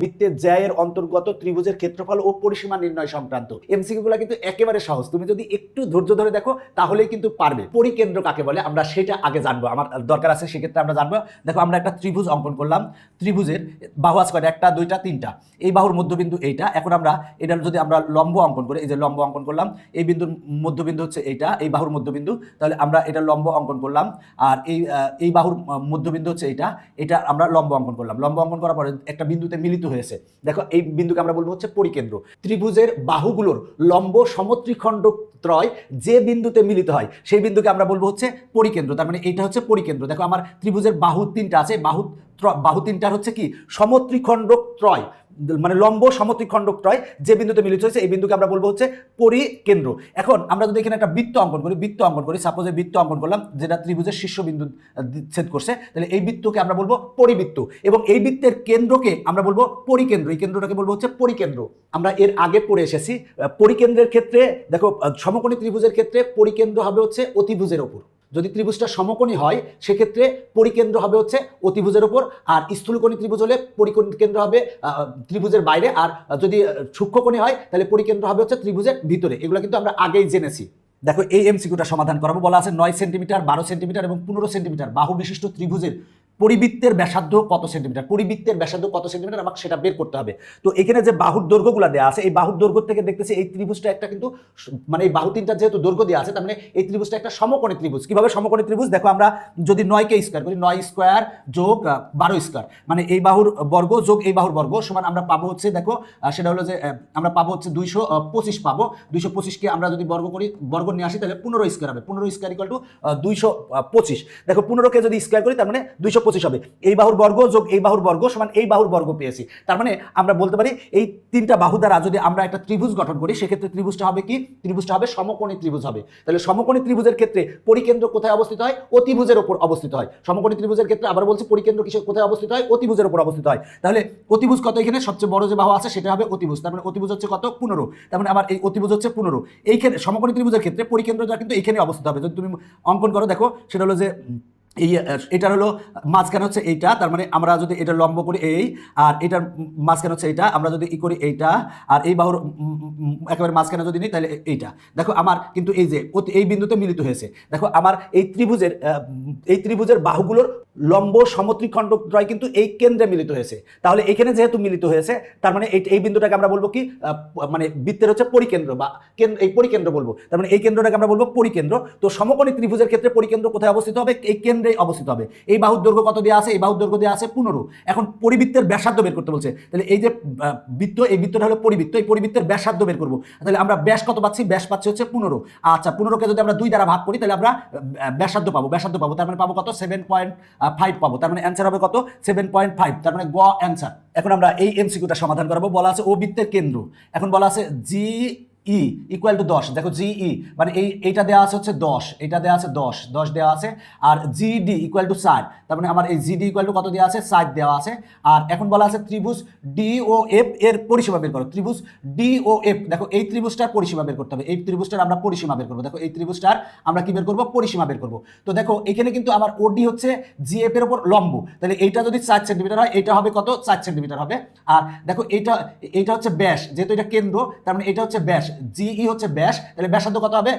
বৃত্তের জ্যায়ের অন্তর্গত ত্রিভুজের ক্ষেত্রফল ও পরিসীমা নির্ণয় সংক্রান্ত। এমসিকিউ গুলো কিন্তু একেবারে সহজ। তুমি যদি একটু ধৈর্য ধরে দেখো, তাহলেই কিন্তু পারবে। পরিকেন্দ্র কাকে বলে? আমরা সেটা আগে জানব। আমার দরকার আছে, সেক্ষেত্রে আমরা জানব। দেখো, আমরা একটা ত্রিভুজ অঙ্কন করলাম। ত্রিভুজের বাহু আছে কয়টা? একটা, দুইটা, তিনটা। এই বাহুর মধ্যবিন্দু এইটা। এখন আমরা এটা যদি আমরা লম্ব অঙ্কন করি, এই যে লম্ব অঙ্কন করলাম, এই বিন্দুর মধ্যবিন্দু হচ্ছে এইটা, এই বাহুর মধ্যবিন্দু। তাহলে আমরা এটা লম্ব অঙ্কন করলাম। আর এই এই বাহুর মধ্যবিন্দু হচ্ছে এইটা। এটা আমরা লম্ব অঙ্কন করলাম। লম্ব অঙ্কন করার পরে একটা বিন্দুতে মিলিত হয়েছে। দেখো, এই বিন্দুকে আমরা বলব হচ্ছে পরিকেন্দ্র। ত্রিভুজের বাহুগুলোর লম্ব সমত্রিখণ্ড ত্রয় যে বিন্দুতে মিলিত হয়, সেই বিন্দুকে আমরা বলব হচ্ছে পরিকেন্দ্র। তার মানে এটা হচ্ছে পরিকেন্দ্র। দেখো, আমার ত্রিভুজের বাহু তিনটা আছে। বাহু বাহু তিনটার হচ্ছে কি? সমত্রিখণ্ড ত্রয়। মানে লম্ব সমত্রিখণ্ড ত্রয় যে বিন্দুতে মিলিত হয়েছে, এই বিন্দুকে আমরা বলব হচ্ছে পরিকেন্দ্র। এখন আমরা যদি এখানে একটা বৃত্ত অঙ্কন করি, বৃত্ত অঙ্কন করি সাপোজ বৃত্ত অঙ্কন করলাম, যেটা ত্রিভুজের শীর্ষবিন্দু ছেদ করছে, তাহলে এই বৃত্তকে আমরা বলব পরিবৃত্ত। এবং এই বৃত্তের কেন্দ্রকে আমরা বলব পরিকেন্দ্র। এই কেন্দ্রটাকে বলব হচ্ছে পরিকেন্দ্র। আমরা এর আগে পড়ে এসেছি পরিকেন্দ্রের ক্ষেত্রে, দেখো সমকোণী ত্রিভুজের ক্ষেত্রে পরিকেন্দ্র হবে হচ্ছে অতিভুজের ওপর। যদি ত্রিভুজটা সমকোণী হয়, সেক্ষেত্রে পরিকেন্দ্র হবে হচ্ছে অতিভুজের ওপর আর স্থূলকোণী ত্রিভুজ হলে পরিকেন্দ্র হবে ত্রিভুজের বাইরে, আর যদি সূক্ষ্মকোণী হয়, তাহলে পরিকেন্দ্র হবে হচ্ছে ত্রিভুজের ভিতরে। এগুলো কিন্তু আমরা আগেই জেনেছি। দেখো এই এমসিকিউটা সমাধান করাবো। বলা আছে নয় সেন্টিমিটার, বারো সেন্টিমিটার এবং পনেরো সেন্টিমিটার। বাহু বিশিষ্ট ত্রিভুজের পরিবৃত্তের ব্যাসার্ধ কত সেন্টিমিটার? পরিবৃত্তের ব্যাসার্ধ কত সেন্টিমিটার? আমাকে সেটা বের করতে হবে। তো এখানে যে বাহুর দৈর্ঘ্যগুলো দেওয়া আছে, এই বাহুর দৈর্ঘ্য থেকে দেখতেছি এই ত্রিভুজটা একটা কিন্তু মানে এই বাহু তিনটা যেহেতু দৈর্ঘ্য দেওয়া আছে, তার মানে এই ত্রিভুজটা একটা সমকোণী ত্রিভুজ। কীভাবে সমকোণী ত্রিভুজ? দেখো আমরা যদি নয়কে স্কোয়ার করি, নয় স্কোয়ার যোগ বারো স্কোয়ার মানে এই বাহুর বর্গ যোগ এই বাহুর বর্গ সমান আমরা পাবো হচ্ছে, দেখো সেটা হলো যে আমরা পাবো হচ্ছে দুইশো পঁচিশ পাবো। দুইশো পঁচিশকে আমরা যদি বর্গ করি, বর্গ নিয়ে আসি, তাহলে পনেরো স্কোয়ার হবে। পনেরো স্কোয়ার ইকুয়াল টু দুইশো পঁচিশ। দেখো, পনেরোকে যদি স্কোয়ার করি, তার মানে দুইশো পঁচিশ হবে। এই বাহুর বর্গ যোগ এই বাহুর বর্গ সমান এই বাহুর বর্গ পেয়েছি। তার মানে আমরা বলতে পারি এই তিনটা বাহু দ্বারা যদি আমরা একটা ত্রিভুজ গঠন করি, সেক্ষেত্রে ত্রিভুজটা হবে কি? ত্রিভুজটা হবে সমকোণী ত্রিভুজ হবে। তাহলে সমকোণী ত্রিভুজের ক্ষেত্রে পরিকেন্দ্র কোথায় অবস্থিত হয়? অতিভুজের ওপর অবস্থিত হয়। সমকোণী ত্রিভুজের ক্ষেত্রে আবার বলছি পরিকেন্দ্র কিসের কোথায় অবস্থিত হয়? অতিভুজের উপর অবস্থিত হয়। তাহলে অতিভুজ কত এখানে? সবচেয়ে বড় যে বাহু আছে সেটা হবে অতিভুজ। তার মানে অতিভুজ হচ্ছে কত? পনেরো। তার মানে আমার এই অতিভুজ হচ্ছে পনেরো। এইখানে সমকোণী ত্রিভুজের ক্ষেত্রে পরিকেন্দ্রটা কিন্তু এখানে অবস্থিত হবে। যদি তুমি অঙ্কন করো, দেখো, সেটা হলো যে এই এটার হলো মাঝখানে হচ্ছে এইটা, তার মানে আমরা যদি এটা লম্ব করি এই, আর এটার মাঝখানে হচ্ছে এইটা, আমরা যদি ই করি এইটা, আর এই বাহুর একেবারে মাঝখানে যদি নিই, তাহলে এইটা। দেখো আমার কিন্তু এই যে এই বিন্দুতে মিলিত হয়েছে। দেখো আমার এই ত্রিভুজের এই ত্রিভুজের বাহুগুলোর লম্ব সমত্রিখণ্ড ত্রয় কিন্তু এই কেন্দ্রে মিলিত হয়েছে। তাহলে এখানে যেহেতু মিলিত হয়েছে, তার মানে এই বিন্দুটাকে আমরা বলব কি মানে বৃত্তের হচ্ছে পরিকেন্দ্র বা কেন্দ্র এই পরিকেন্দ্র বলব। তার মানে এই কেন্দ্রটাকে আমরা বলব পরিকেন্দ্র। তো সমকোণী ত্রিভুজের ক্ষেত্রে পরিকেন্দ্র কোথায় অবস্থিত হবে? এই কেন্দ্রে অবস্থিত হবে। এই বাহুর দৈর্ঘ্য কত দেওয়া আছে এই বাহুর দৈর্ঘ্য দেওয়া আছে পনেরো। এখন পরিবৃত্তের ব্যাসার্ধ বের করতে বলছে। তাহলে এই যে বৃত্ত, এই বৃত্তটা হলো পরিবৃত্ত। এই পরিবৃত্তের ব্যাসার্ধ বের করব। তাহলে আমরা ব্যাস কত পাচ্ছি? ব্যাস পাচ্ছি হচ্ছে পনেরো। আচ্ছা পনেরোকে যদি আমরা দুই দ্বারা ভাগ করি, তাহলে আমরা ব্যাসার্ধ পাবো। ব্যাসার্ধ পাবো, তার মানে পাবো কত? সেভেন পয়েন্ট ফাইভ পাবো। তার মানে অ্যান্সার হবে কত? সেভেন পয়েন্ট ফাইভ তার মানে গ অ্যান্সার এখন আমরা এই এমসিকিউটা সমাধান করাবো। বলা আছে ও বৃত্তের কেন্দ্র। এখন বলা আছে জি ই ইকুয়াল টু দশ। দেখো জি, ই। মানে এই, এইটা দেওয়া আছে হচ্ছে দশ। এটা দেওয়া আছে দশ। দশ দেওয়া আছে। আর জিডি ইকুয়াল টু ষাট। তার মানে আমার এই জিডি ইকুয়াল টু কত দেওয়া আছে? ষাট দেওয়া আছে। আর এখন বলা আছে ত্রিভুজ ডি ও এফ এর পরিসীমা বের করো। ত্রিভুজ ডি ও এফ। দেখো এই ত্রিভুজটার পরিসীমা বের করতে হবে। এই ত্রিভুজটার আমরা পরিসীমা বের করব। দেখো এই ত্রিভুজটার আমরা কি বের করব? পরিসীমা বের করব। তো দেখো এখানে কিন্তু আমার ওডি হচ্ছে জি, এফ এর উপর লম্ব। তাহলে এইটা যদি চার সেন্টিমিটার হয় এটা হবে কত? চার সেন্টিমিটার হবে। আর দেখো এইটা এইটা হচ্ছে ব্যাস। যেহেতু এটা কেন্দ্র, তার মানে এটা হচ্ছে ব্যাস। জিই হচ্ছে ব্যাস। তাহলে ব্যাসার্ধ কত হবে?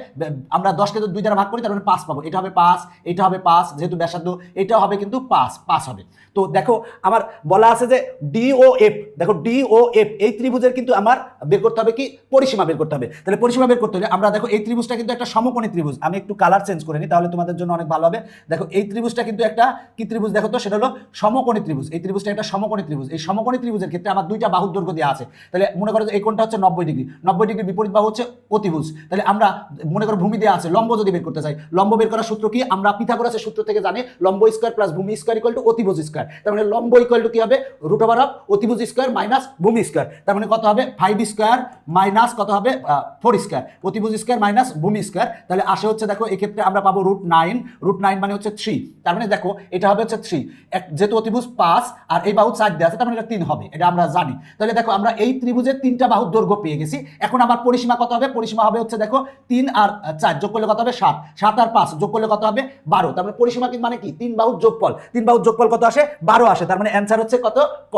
আমরা দশকে যদি দুই দ্বারা ভাগ করি তার মানে পাঁচ পাবো। এটা হবে পাঁচ, এটা হবে পাঁচ, যেহেতু ব্যাসার্ধ এটা হবে কিন্তু পাঁচ পাঁচ হবে। তো দেখো, আমার বলা আছে যে ডি ও এফ, দেখো ডি ও এফ, এই ত্রিভুজের কিন্তু আমার বের করতে হবে কি? পরিসীমা বের করতে হবে। তাহলে পরিসীমা বের করতে হলে আমরা দেখো, এই ত্রিভুজটা কিন্তু একটা সমকোণী ত্রিভুজ। আমি একটু কালার চেঞ্জ করে নিই, তাহলে তোমাদের জন্য অনেক ভালো হবে। দেখো, এই ত্রিভুজটা কিন্তু একটা কি ত্রিভুজ দেখো তো? সেটা হলো সমকোণী ত্রিভুজ। এই ত্রিভুজটা একটা সমকোণী ত্রিভুজ। এই সমকোণী ত্রিভুজের ক্ষেত্রে আমার দুইটা বাহুর দৈর্ঘ্য দেওয়া আছে। তাহলে মনে করো যে এই কোণটা হচ্ছে নব্বই ডিগ্রি। নব্বই ডিগ্রি বিপরীত বাহু হচ্ছে অতিভুজ। তাহলে আমরা মনে করো ভূমি দেওয়া আছে, লম্ব যদি বের করতে চাই, লম্ব বের করার সূত্র কি? আমরা পিথাগোরাসের সূত্র থেকে জানি লম্ব স্কোয়ার প্লাস ভূমি স্কোয়ার ইকুয়াল টু অতিভুজ স্কোয়ার তার মানে লম্ব ইকুয়াল টু কি হবে? রুট ওভার অফ অতিভুজ স্কোয়ার মাইনাস ভূমি স্কোয়ার তার মানে কত হবে? ফাইভ স্কোয়ার মাইনাস কত হবে? ফোর স্কোয়ার অতিভুজ স্কোয়ার মাইনাস ভূমি স্কোয়ার তাহলে আসে হচ্ছে দেখো, এক্ষেত্রে আমরা পাবো রুট নাইন রুট নাইন মানে হচ্ছে থ্রি তার মানে দেখো, এটা হবে হচ্ছে থ্রি যেহেতু অতিভুজ পাঁচ, আর এই বাহু চার দেওয়া আছে, তার মানে এটা তিন হবে, এটা আমরা জানি। তাহলে দেখো, আমরা এই ত্রিভুজের তিনটা বাহুর দৈর্ঘ্য পেয়ে গেছি। এখন আমার পরিসীমা কত হবে? পরিসীমা হবে হচ্ছে দেখো তিন আর চার, যোগ করলে কত হবে? সাত। সাত আর পাঁচ, যোগ করলে কত হবে? বারো। তারপরে পরিসীমা মানে কি? তিন বাহুর যোগফল। তিন বাহুর যোগফল কত আসে? বারো আসে। তার মানে অ্যান্সার হচ্ছে কত? ক।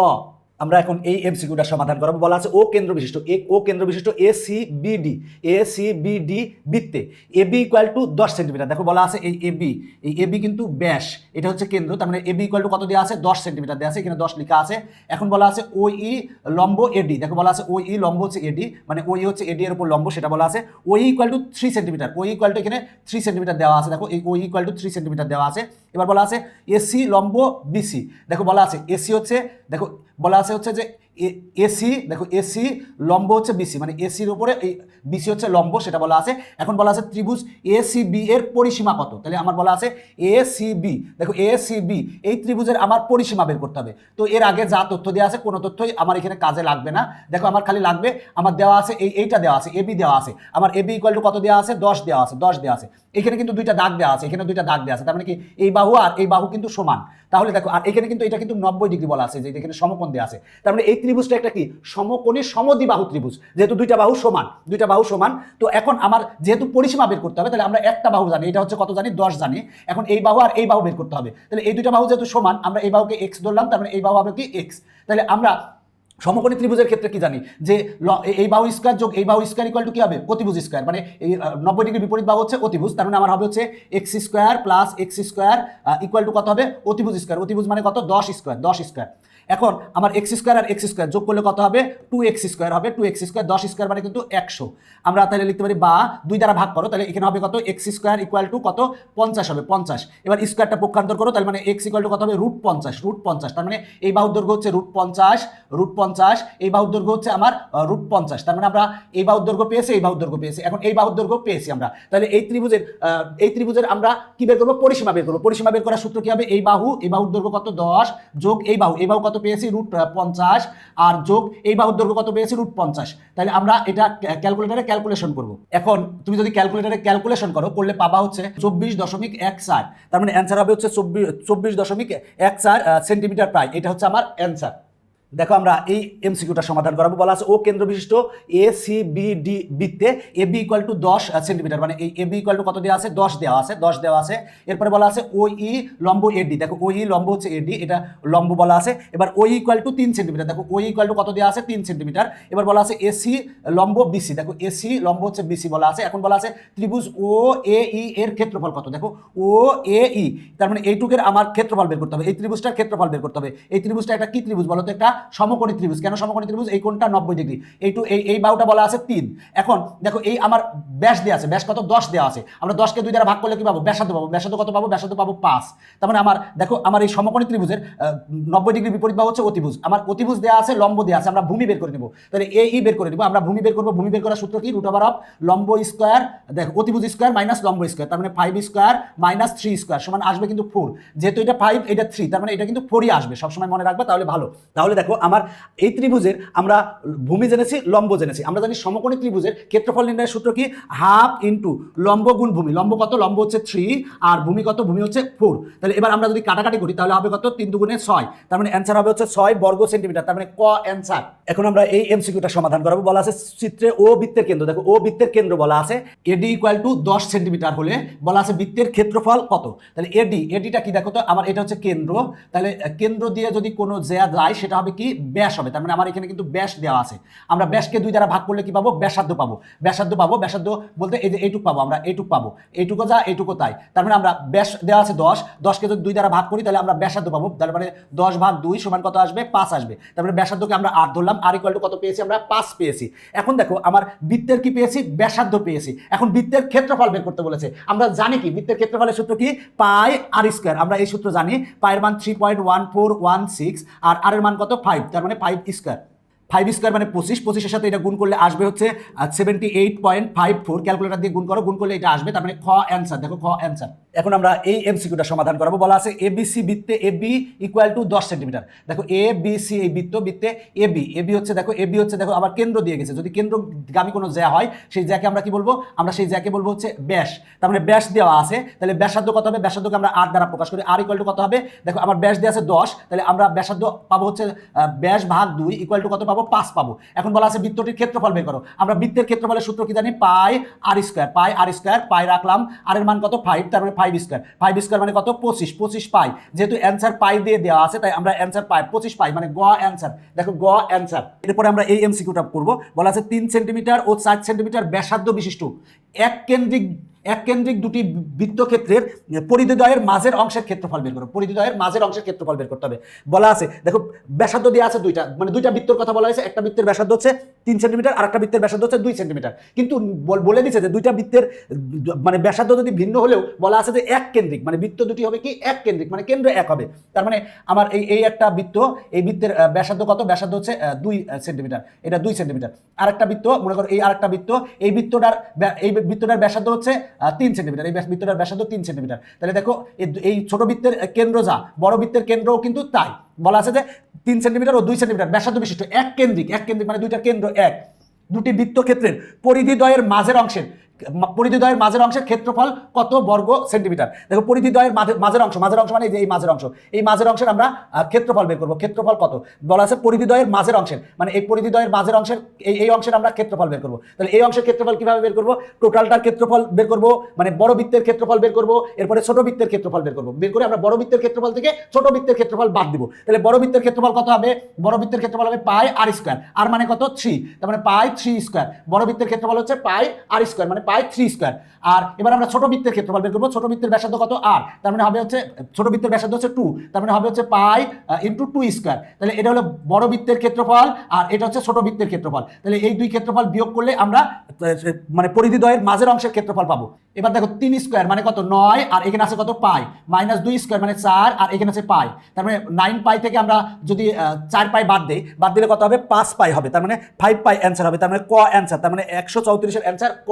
আমরা এখন এই এমসিকিউটা সমাধান করাবো। বলা আছে ও কেন্দ্র বিশিষ্ট, এ ও কেন্দ্র বিশিষ্ট A C BD A C BD বৃত্তে এ বি ইকুয়াল টু দশ সেন্টিমিটার দেখো বলা আছে এই এ বি এই এ বি কিন্তু ব্যাস, এটা হচ্ছে কেন্দ্র, তার মানে এ বি ইকুয়াল টু কত দেওয়া আছে? দশ সেন্টিমিটার দেওয়া আছে, এখানে দশ লেখা আছে। এখন বলা আছে ও ই লম্ব এডি দেখো বলা আছে ও ই লম্ব হচ্ছে এডি মানে ওই হচ্ছে এডি এর উপর লম্ব, সেটা বলা আছে। O equal to three centimetre O equal to এখানে থ্রি সেন্টিমিটার দেওয়া আছে। দেখো এই O equal to three centimetre দেওয়া আছে। এবার বলা আছে এসি, লম্ব, বিসি। দেখো বলা আছে, এসি হচ্ছে, দেখো, বলা আছে হচ্ছে যে এসি, দেখো এসি, লম্ব হচ্ছে বিসি মানে এসির উপরে এই বিসি হচ্ছে লম্ব, সেটা বলা আছে। এখন বলা আছে ত্রিভুজ এ সি বি এর পরিসীমা কত? তাহলে আমার বলা আছে এ সি বি দেখো এ সি বি এই ত্রিভুজের আমার পরিসীমা বের করতে হবে। তো এর আগে যা তথ্য দেওয়া আছে, কোনো তথ্যই আমার এখানে কাজে লাগবে না। দেখো আমার খালি লাগবে, আমার দেওয়া আছে এই, এইটা দেওয়া আছে এবি দেওয়া আছে। আমার এবি ইকুয়াল টু কত দেওয়া আছে? দশ দেওয়া আছে, দশ দেওয়া আছে। এখানে কিন্তু দুইটা দাগ দেওয়া আছে, এখানে দুইটা দাগ দেওয়া আছে। তার মানে কি? এই বাহু আর এই বাহু কিন্তু সমান। তাহলে দেখো, আর এখানে কিন্তু এটা কিন্তু নব্বই ডিগ্রি বলা আছে, যে এখানে সমকোণ দেওয়া আছে। তার মানে এই ত্রিভুজটা একটা কি? সমকোণে সমদ্বিবাহু ত্রিভুজ, যেহেতু দুইটা বাহু সমান, দুইটা বাহু সমান, তো এখন আমার যেহেতু পরিসীমা বের করতে হবে, তাহলে আমরা একটা বাহু জানি, এটা হচ্ছে কত জানি? দশ জানি। এখন এই বাহু আর এই বাহু বের করতে হবে। তাহলে এই দুইটা বাহু যেহেতু সমান, আমরা এই বাহুকে এক্স ধরলাম, তার মানে এই বাহু হবে কি? এক্স তাহলে আমরা সমকোণী ত্রিভুজের ক্ষেত্রে কি জানি? যে এই বাহু স্কোয়ার যোগ এই বাহু স্কোয়ার ইকুয়াল টু কি হবে? অতিভুজ স্কোয়ার মানে এই নব্বই ডিগ্রি বিপরীত বাহু হচ্ছে অতিভুজ। তার মানে আমার হবে হচ্ছে X square plus X square equal to কত হবে? অতিভুজ স্কোয়ার অতিভুজ মানে কত? দশ স্কোয়ার দশ স্কোয়ার এখন আমার এক্স স্কোয়ার আর এক্স স্কোয়ার যোগ করলে কত হবে? টু এক্স স্কোয়ার হবে। টু এক্স স্কোয়ার দশ স্কোয়ার মানে কিন্তু একশো। আমরা তাহলে লিখতে পারি বা দুই দ্বারা ভাগ করো, তাহলে এখানে হবে কত? এক্স স্কোয়ার ইকুয়াল টু কত? পঞ্চাশ হবে, পঞ্চাশ। এবার স্কোয়ারটা পক্ষান্তর করো, তাহলে মানে এক্স ইকুয়াল টু কত হবে? রুট পঞ্চাশ রুট পঞ্চাশ। তার মানে এই বাহুর দৈর্ঘ্য হচ্ছে রুট পঞ্চাশ রুট পঞ্চাশ। এই বাহুর দৈর্ঘ্য হচ্ছে আমার রুট পঞ্চাশ। তার মানে আমরা এই বাহুর দৈর্ঘ্য পেয়েছি, এই বাহুর দৈর্ঘ্য পেয়েছি। এখন এই বাহুর দৈর্ঘ্য পেয়েছি আমরা। তাহলে এই ত্রিভুজের এই ত্রিভুজের আমরা কি বের করব? পরিসীমা বের করব। পরিসীমা বের করার সূত্র কি হবে? এই বাহু, এই বাহুর দৈর্ঘ্য কত? দশ যোগ এই বাহু। এই বাহু কত? পেয়েছি রুট পঞ্চাশ। আর যোগ, এই বাহুর দৈর্ঘ্য কত পেয়েছি? রুট পঞ্চাশ। তাহলে আমরা এটা ক্যালকুলেটারে ক্যালকুলেশন করব। এখন তুমি যদি ক্যালকুলেটারে ক্যালকুলেশন করো, করলে পাবা হচ্ছে চব্বিশ দশমিক এক চার। তার মানে অ্যান্সার হবে হচ্ছে চব্বিশ চব্বিশ দশমিক এক চার সেন্টিমিটার প্রায়। এটা হচ্ছে আমার অ্যান্সার দেখো আমরা এই এমসিকিউটা সমাধান করাবো, বলা আছে ও কেন্দ্র বিশিষ্ট এ সি বি ডি বৃত্তে এ বি ইকুয়াল টু দশ সেন্টিমিটার মানে এই এ বি ইকুয়াল টু কত দেওয়া আছে? দশ দেওয়া আছে, দশ দেওয়া আছে। এরপরে বলা আছে ও ই লম্ব এডি দেখো ও ই লম্ব হচ্ছে এডি এটা লম্ব বলা আছে। এবার ও ইকুয়াল টু তিন সেন্টিমিটার দেখো ও ইকুয়াল টু কত দেওয়া আছে? তিন সেন্টিমিটার এবার বলা আছে এসি লম্ব বিসি দেখো এসি লম্ব হচ্ছে বিসি বলা আছে। এখন বলা আছে ত্রিভুজ ও এ ই এর ক্ষেত্রফল কত? দেখো ও এ ই তার মানে এইটুকের আমার ক্ষেত্রফল বের করতে হবে। এই ত্রিভুজটার ক্ষেত্রফল বের করতে হবে। এই ত্রিভুজটা একটা কি ত্রিভুজ বলো তো? একটা সমকোণী ত্রিভুজ। কেন সমকোণী ত্রিভুজ? এই কোণটা নব্বই ডিগ্রি। এইটু এই এই বাহুটা বলা আছে তিন। এখন দেখো, এই আমার ব্যাস দেওয়া আছে। ব্যাস কত? দশ দেওয়া আছে। আমরা দশকে দুই দ্বারা ভাগ করলে কি পাবো? ব্যাসার্ধ পাবো। ব্যাসার্ধ কত পাবো? ব্যাসার্ধ পাবো পাঁচ। তার মানে আমার দেখো, আমার এই সমকোণী ত্রিভুজের নব্বই ডিগ্রি বিপরীত বাহু হচ্ছে অতিভুজ। আমার অতিভুজ দেওয়া আছে, লম্ব দেওয়া আছে। আমরা ভূমি বের করে নেব। তাহলে এ ই বের করে নেব। আমরা ভূমি বের করব। ভূমি বের করার সূত্র কি? রুট ওভার অফ লম্ব স্কোয়ার। দেখো, অতিভুজ স্কোয়ার মাইনাস লম্ব স্কোয়ার। তার মানে five square minus three square সমান আসবে কিন্তু ফোর যেহেতু এটা ফাইভ এটা থ্রি তার মানে এটা কিন্তু ফোরই আসবে। সবসময় মনে রাখবে, তাহলে ভালো। তাহলে দেখো আমার এই ত্রিভুজের আমরা ভূমি জেনেছি, লম্ব জেনেছি। আমরা জানি সমকোণী ত্রিভুজের ক্ষেত্রফল নির্ণয়ের সূত্র কি? হাফ ইন্টু লম্ব গুণ ভূমি। লম্ব কত? লম্ব হচ্ছে থ্রি, আর ভূমি কত? ভূমি হচ্ছে ফোর। তাহলে এবার আমরা যদি কাটাকাটি করি, তাহলে হবে কত? তিন দুগুণে ছয়। তার মানে অ্যান্সার হবে হচ্ছে ছয় বর্গ সেন্টিমিটার। তার মানে ক অ্যান্সার এখন আমরা এই এমসিকিউটা সমাধান করাবো। বলা আছে চিত্রে ও বৃত্তের কেন্দ্র। দেখো ও বৃত্তের কেন্দ্র বলা আছে। এডি ইকুয়াল টু দশ সেন্টিমিটার হলে বলা আছে বৃত্তের ক্ষেত্রফল কত? তাহলে এডি এডিটা কি দেখো তো? আমার এটা হচ্ছে কেন্দ্র। তাহলে, কেন্দ্র দিয়ে যদি কোনো জ্যা যায়, সেটা হবে কি? ব্যাস হবে। তার মানে আমার এখানে কিন্তু ব্যাস দেওয়া আছে। আমরা ব্যাসকে দুই দ্বারা ভাগ করলে কি পাবো? ব্যাসার্ধ পাবো। ব্যাসার্ধ পাবো, ব্যাসার্ধ বলতে এই যে এইটুক পাবো আমরা, এইটুক পাবো। এইটুকু যা এইটুকু তাই। তার মানে আমরা ব্যাস দেওয়া আছে দশ। দশকে যদি দুই দ্বারা ভাগ করি, তাহলে আমরা ব্যাসার্ধ পাবো। তার মানে দশ ভাগ দুই সমান কত আসবে? পাঁচ আসবে। তারপরে ব্যাসার্ধকে আমরা আট ধরলাম। আর ইকুয়াল টু কত পেয়েছি আমরা? পাঁচ পেয়েছি। এখন দেখো, আমার বৃত্তের কি পেয়েছি? ব্যাসার্ধ পেয়েছি। এখন বৃত্তের ক্ষেত্রফল বের করতে বলেছে। আমরা জানি কি? বৃত্তের ক্ষেত্রফলের সূত্র কি? Pi R square. আমরা এই সূত্র জানি। পায়ের মান three point one four one six আর আর এর মান কত? ফাইভ তার মানে ফাইভ স্কোয়ার ফাইভ স্কোয়ার মানে পঁচিশ, পঁচিশের সাথে এটা গুণ করলে আসবে হচ্ছে seventy eight point five four calculator দিয়ে গুণ করো, গুণ করলে এটা আসবে, তার মানে খ অ্যান্সার দেখো খ অ্যান্সার এখন আমরা এই এমসিকিউটা সমাধান করাবো, বলা আছে এ বি সি বৃত্তে এ বি ইকুয়াল টু দশ সেন্টিমিটার দেখো এ বি সি এই বৃত্ত, বৃত্তে এ বি এ বি হচ্ছে, দেখো এ বি হচ্ছে, দেখো, আবার কেন্দ্র দিয়ে গেছে। যদি কেন্দ্রগামী কোনো জ্যা হয়, সেই জ্যাকে আমরা কি বলব? আমরা সেই জ্যাকে বলব হচ্ছে ব্যাস। তার মানে ব্যাস দেওয়া আছে, তাহলে ব্যাসার্ধ কত হবে? ব্যাসার্ধকে আমরা আট দ্বারা প্রকাশ করি। আর ইকুয়াল টু কত হবে? দেখো আমার ব্যাস দেওয়া আছে দশ, তাহলে আমরা ব্যাসার্ধ পাবো হচ্ছে ব্যাস ভাগ দুই ইকুয়াল টু কত পাবো? পাবো, পাঁচ পাবো। এখন বলা আছে বৃত্তটির ক্ষেত্রফল বের করো। আমরা বৃত্তের ক্ষেত্রফলের সূত্র কি জানি? পাই আর স্কোয়ার। পাই আর স্কোয়ার, পাই রাখলাম। আর এর মান কত? ফাইভ তারপরে ফাইভ স্কোয়ার ফাইভ স্কোয়ার মানে কত? পঁচিশ। পঁচিশ পাই। যেহেতু অ্যান্সার পাই দিয়ে দেওয়া আছে, তাই আমরা অ্যান্সার পাই। পঁচিশ পাই মানে গ অ্যান্সার দেখো, গ অ্যান্সার এরপরে আমরা এই এমসিকিউটা করব। বলা আছে তিন সেন্টিমিটার ও চার সেন্টিমিটার ব্যাসার্ধ বিশিষ্ট। এক কেন্দ্রিক এক কেন্দ্রিক দুটি বৃত্তক্ষেত্রের পরিধিদ্বয়ের মাঝের অংশের ক্ষেত্রফল বের করো। পরিধিদ্বয়ের মাঝের অংশের ক্ষেত্রফল বের করতে হবে। বলা আছে, দেখো, ব্যাসার্ধ দেওয়া আছে দুইটা মানে দুইটা বৃত্তর কথা বলা হয়েছে, একটা বৃত্তের ব্যাসার্ধ হচ্ছে তিন সেন্টিমিটার, আর একটা বৃত্তের ব্যাসার্ধ হচ্ছে দুই সেন্টিমিটার। কিন্তু বলে দিচ্ছে যে দুইটা বৃত্তের মানে ব্যাসার্ধ যদি ভিন্ন হলেও বলা আছে যে এক কেন্দ্রিক মানে বৃত্ত দুটি হবে কি এক কেন্দ্রিক মানে কেন্দ্র এক হবে। তার মানে আমার এই এই একটা বৃত্ত, এই বৃত্তের ব্যাসার্ধ কত? ব্যাসার্ধ হচ্ছে দুই সেন্টিমিটার। এটা দুই সেন্টিমিটার। আর একটা বৃত্ত, মনে করো এই আরেকটা বৃত্ত, এই বৃত্তটার এই বৃত্তটার ব্যাসার্ধ হচ্ছে তিন সেন্টিমিটার। এই বৃত্তটার ব্যাসার্ধ তিন সেন্টিমিটার। তাহলে দেখো এই- ছোট বৃত্তের কেন্দ্র যা, বড় বৃত্তের কেন্দ্রও কিন্তু তাই। বলা আছে যে তিন সেন্টিমিটার ও দুই সেন্টিমিটার ব্যাসার্ধ বিশিষ্ট এক কেন্দ্রিক এক কেন্দ্রিক মানে দুইটা কেন্দ্র এক। দুটি বৃত্তক্ষেত্রের পরিধিদ্বয়ের মাঝের অংশের পরিধিদ্বয়ের মাঝের অংশের ক্ষেত্রফল কত বর্গ সেন্টিমিটার? দেখো, পরিধিদ্বয়ের মাঝের অংশ মাঝের অংশ মানে এই মাঝের অংশ। এই মাঝের অংশের আমরা ক্ষেত্রফল বের করব। ক্ষেত্রফল কত? বলা আছে পরিধিদ্বয়ের মাঝের অংশের। মানে এই পরিধিদ্বয়ের মাঝের অংশের, এই এই অংশের আমরা ক্ষেত্রফল বের করব। তাহলে এই অংশের ক্ষেত্রফল কীভাবে বের করব? টোটালটার ক্ষেত্রফল বের করব মানে বড় বৃত্তের ক্ষেত্রফল বের করব, এরপরে ছোট বৃত্তের ক্ষেত্রফল বের করব। বের করে আমরা বড় বৃত্তের ক্ষেত্রফল থেকে ছোট বৃত্তের ক্ষেত্রফল বাদ দিব। তাহলে বড় বৃত্তের ক্ষেত্রফল কত হবে? বড় বৃত্তের ক্ষেত্রফল হবে পাই আর স্কোয়ার। আর মানে কত? থ্রি। তার মানে পাই থ্রি স্কোয়ার। বড় বৃত্তের ক্ষেত্রফল হচ্ছে পাই আর স্কোয়ার। মানে পাই থ্রি স্কোয়ার আর এবার আমরা ছোট বৃত্তের ক্ষেত্রফল বের করব। ছোট বৃত্তের ব্যাসার্ধ কত? আর তার মানে হবে হচ্ছে, ছোট বৃত্তের ব্যাসার্ধ হচ্ছে টু তার মানে হবে হচ্ছে পাই ইন্টু টু স্কোয়ার তাহলে এটা হলো বড় বৃত্তের ক্ষেত্রফল, আর এটা হচ্ছে ছোট বৃত্তের ক্ষেত্রফল। তাহলে এই দুই ক্ষেত্রফল বিয়োগ করলে আমরা মানে পরিধিদ্বয়ের মাঝের অংশের ক্ষেত্রফল পাবো। এবার দেখো, তিন স্কোয়ার মানে কত? নয়। আর এখানে আছে কত? পাই মাইনাস দুই স্কোয়ার মানে চার, আর এখানে আছে পাই তার মানে নাইন পাই থেকে আমরা যদি চার পাই বাদ দিই, বাদ দিলে কত হবে? পাঁচ পাই হবে। তার মানে ফাইভ পাই অ্যান্সার হবে। তার মানে ক অ্যান্সার তার মানে একশো চৌত্রিশের অ্যান্সার ক।